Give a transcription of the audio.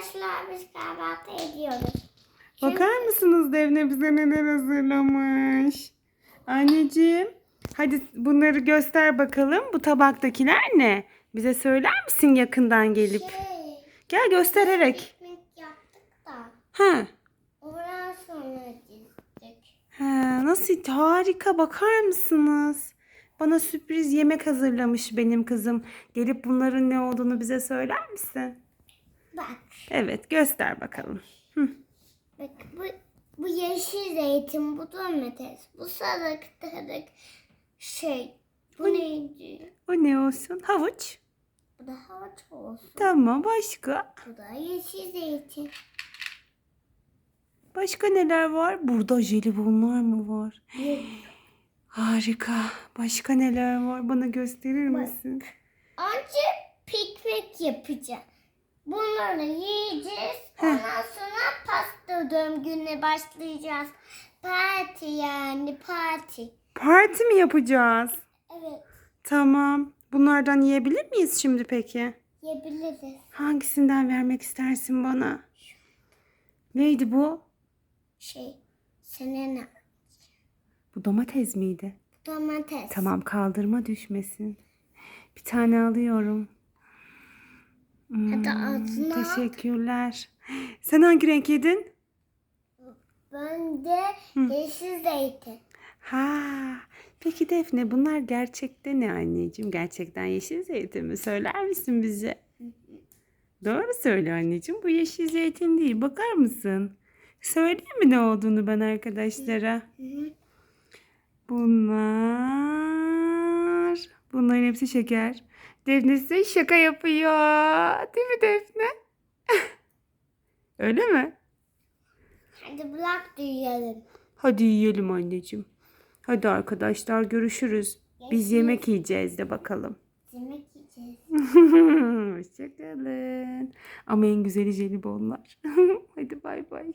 Arkadaşlar biz kahvaltı ediyoruz. Bakar mısınız Defne bize neler hazırlamış? Anneciğim hadi bunları göster bakalım. Bu tabaktakiler ne? Bize söyler misin yakından gelip? Şey, Gel göstererek. ekmek yaptık da Ha. ondan sonra dizdik. Ha, nasıl harika bakar mısınız? Bana sürpriz yemek hazırlamış benim kızım. Gelip bunların ne olduğunu bize söyler misin? Bak, Evet göster bakalım. bak bu, bu yeşil zeytin, bu domates, bu salatalık, şey, bu neydi? O ne olsun? Havuç. Bu da havuç olsun. Tamam başka? Bu da yeşil zeytin. Başka neler var? Burada jelibonlar mı var? Harika. Başka neler var? Bana gösterir misin? Önce piknik yapacağız. Bunları yiyeceğiz. Ondan sonra pasta doğum gününe başlayacağız. Parti yani parti. Parti mi yapacağız? Evet Tamam. Bunlardan yiyebilir miyiz şimdi peki? yiyebiliriz. Hangisinden vermek istersin bana? Neydi bu? Şey senin Bu domates miydi? domates. Tamam kaldırma düşmesin. Bir tane alıyorum. Hmm, Hadi ağzına at. Teşekkürler. Sen hangi renk yedin? Ben de yeşil zeytin. Ha. Peki Defne bunlar gerçekte ne anneciğim? Gerçekten yeşil zeytin mi? Söyler misin bize? Doğru söyle anneciğim. Bu yeşil zeytin değil. Bakar mısın? Söyleyeyim mi ne olduğunu ben arkadaşlara? Bunlar. Bunların hepsi şeker. Defne size şaka yapıyor. Değil mi Defne? Öyle mi? Hadi bırak da yiyelim. Hadi yiyelim anneciğim. Hadi arkadaşlar görüşürüz. Biz yemek yiyeceğiz de bakalım. Yemek yiyeceğiz. Hoşçakalın. Ama en güzeli jelibonlar. Hadi bay bay.